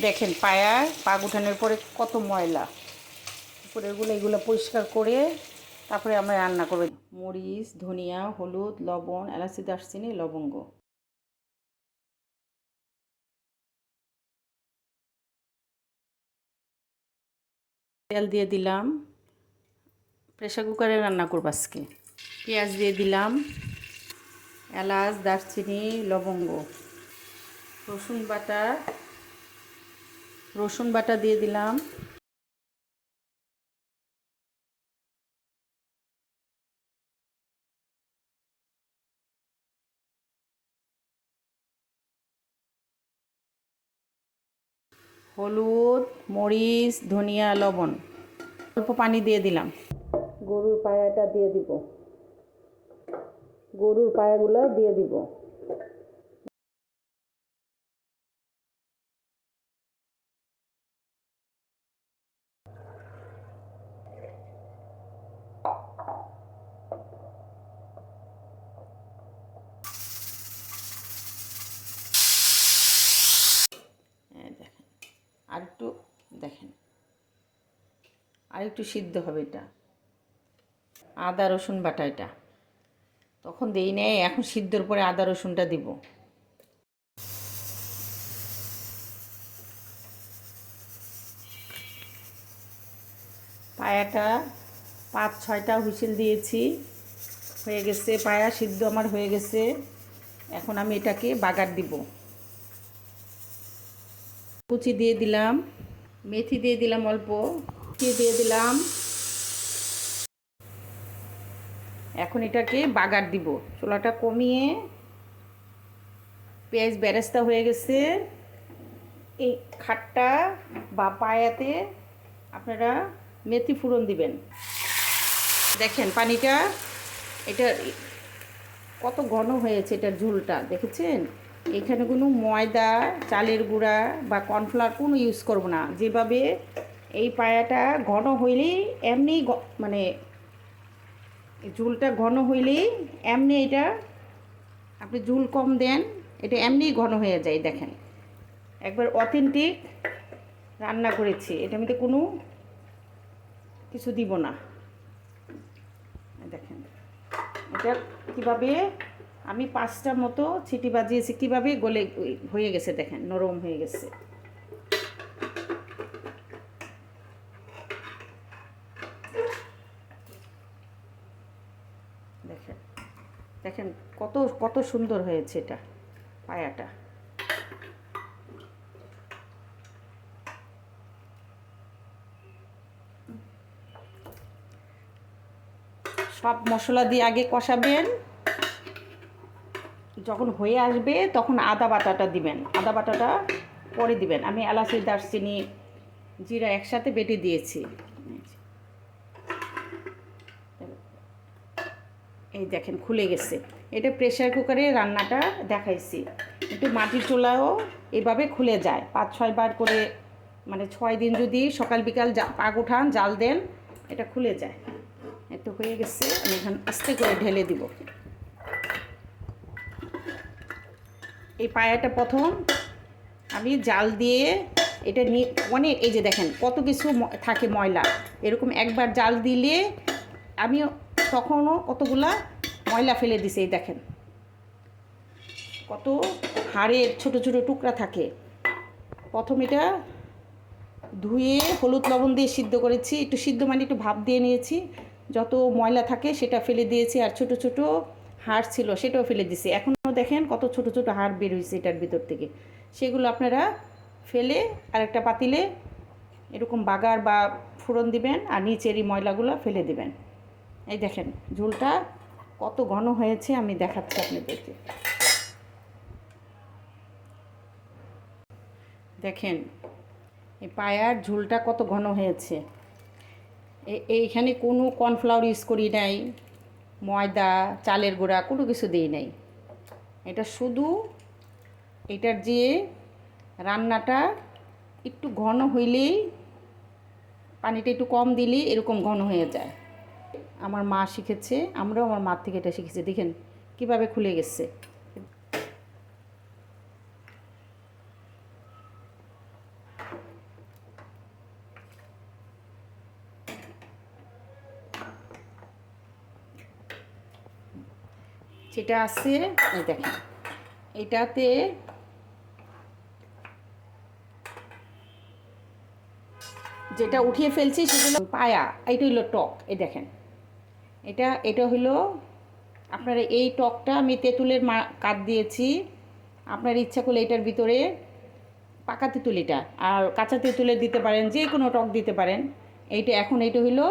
দেখেন পায়া পা উঠানোর পরে কত ময়লা। উপরে এগুলো এগুলো পরিষ্কার করে তারপরে আমরা রান্না করব। মরিচ, ধনিয়া, হলুদ, লবণ, এলাচি, দারচিনি, লবঙ্গ। তেল দিয়ে দিলাম। প্রেশার কুকারে রান্না করব আজকে। পেঁয়াজ দিয়ে দিলাম, এলাচ, দারচিনি, লবঙ্গ। রসুন বাটা রসুন বাটা দিয়ে দিলাম। হলুদ, মরিচ, ধনিয়া, লবণ, অল্প পানি দিয়ে দিলাম। গরুর পায়াটা দিয়ে দিব। গরুর পায়াগুলো দিয়ে দিব। আর একটু দেখেন। আর একটু সিদ্ধ হবে এটা। আদা, রসুন বাটা এটা। তখন দেই নেয় এখন সিদ্ধর পরে আদা, রসুনটা দিব। পায়াটা পাঁচ ছয়টা হুইসেল দিয়েছি। হয়ে গেছে, পায়া সিদ্ধ আমার হয়ে গেছে। এখন আমি এটাকে বাগার দিব। কুচি দিয়ে দিলাম, মেথি দিয়ে দিলাম অল্প দিয়ে দিলাম। এখন এটাকে বাগার দিব, চোলাটা কমিয়ে পেঁয়াজ ব্যারেস্তা হয়ে গেছে। এই খাটটা বা পায়াতে আপনারা মেথি ফুরন দিবেন। দেখেন পানিটা, এটা কত ঘন হয়েছে এটার ঝুলটা, দেখেছেন? এখানে কোনো ময়দা, চালের গুঁড়া বা কর্নফ্লাওয়ার কোনো ইউজ করব না। যেভাবে এই পায়াটা ঘন হইলেই এমনি মানে ঝুলটা ঘন হইলেই এমনি এটা আপনি ঝুল কম দেন, এটা এমনি ঘন হয়ে যায় দেখেন। একবার অথেন্টিক রান্না করেছি এটা মধ্যে কোনো কিছু দিব না। দেখেন, এটা কীভাবে আমি পাঁচটা মতো ছিটি বাজিয়েছি। কীভাবে গলে হয়ে গেছে দেখেন, নরম হয়ে গেছে। দেখেন দেখেন কত কত সুন্দর হয়েছে এটা, পায়াটা। সব মশলা দিয়ে আগে কষাবেন। যখন হয়ে আসবে, তখন আদা বাটাটা দিবেন। আদা বাটাটা পরে দিবেন। আমি এলাচি, দারচিনি, জিরা একসাথে বেটে দিয়েছি। এই দেখেন, খুলে গেছে। এটা প্রেশার কুকারে রান্নাটা দেখাইছি। একটু মাটির চুলাও এভাবে খুলে যায়। পাঁচ, ছয় বার করে মানে ছয় দিন যদি সকাল বিকাল পাক উঠান, জাল দেন, এটা খুলে যায়। একটু হয়ে গেছে, আমি এখন আস্তে করে ঢেলে দিব। এই পায়াটা প্রথম। আমি জাল দিয়ে এটা নিয়ে অনেক, এই যে দেখেন কত কিছু থাকে ময়লা। এরকম একবার জাল দিলে আমি তখনও কতগুলা ময়লা ফেলে দিছি, এই দেখেন। কত হাড়ের ছোট ছোট টুকরা থাকে। প্রথম এটা ধুয়ে হলুদ লবণ দিয়ে সিদ্ধ করেছি, একটু সিদ্ধ মানে একটু ভাপ দিয়ে নিয়েছি। যত ময়লা থাকে সেটা ফেলে দিয়েছি, আর ছোট ছোট হাড় ছিল সেটাও ফেলে দিয়েছি এখনও দেখেন কত ছোট ছোট হাড় বের হয়েছে এটার ভিতর থেকে। সেগুলো আপনারা ফেলে আরেকটা পাতিলে এরকম বাগার বা ফোড়ন দিবেন আর নিচের এই ময়লাগুলো ফেলে দিবেন। এই দেখেন, ঝোলটা কত ঘন হয়েছে আমি দেখাচ্ছি আপনাদেরকে। দেখেন, এই পায়ার ঝোলটা কত ঘন হয়েছে। এইখানে কোনো কর্নফ্লাওয়ার ইউজ করি নাই, ময়দা, চালের গুঁড়া কোনো কিছু দিই নাই। এটা শুধু এটার যে রান্নাটা একটু ঘন হইলেই, পানিটা একটু কম দিলেই এরকম ঘন হয়ে যায়। আমার মা শিখেছে, আমরাও আমার মার থেকে এটা শিখেছি। দেখেন কীভাবে খুলে গেছে। যেটা আছে, এই দেখেন, এটাতে যেটা উঠিয়ে ফেলছি সেটা হলো পায়া এটা হলো টক, এই দেখেন। এটা এটা হলো আপনারা এই টকটা আমি তেঁতুলের মা কাঠ দিয়েছি। আপনার ইচ্ছা করলে এটার ভিতরে পাকা তেঁতুল এটা, আর কাঁচা তেঁতুলের দিতে পারেন যে কোনো টক দিতে পারেন। এইটা, এখন এইটা হলো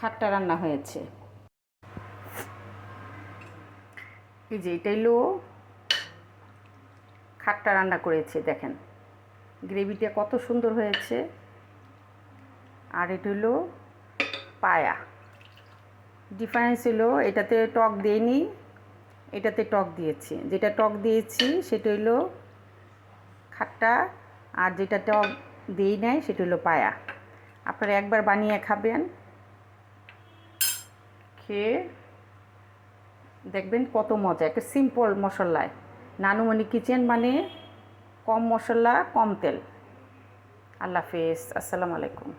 খাট্টা রান্না হয়েছে। এই যে এটা হলো খাট্টা রান্না করেছে, দেখেন। গ্রেভিটা কত সুন্দর হয়েছে। আর এটা হলো পায়া। ডিফারেন্স হলো এটাতে টক দেইনি, এটাতে টক দিয়েছি। যেটা টক দিয়েছি, সেটা হলো খাট্টা। আর যেটা টক দিই নাই, সেটা হলো পায়া। আপনারা একবার বানিয়ে খাবেন। খেয়ে দেখবেন কত মজা, একটা সিম্পল মশলায়। নানুমণি কিচেন মানে কম মশলা, কম তেল। আল্লাহ হাফেজ, আসসালামু আলাইকুম।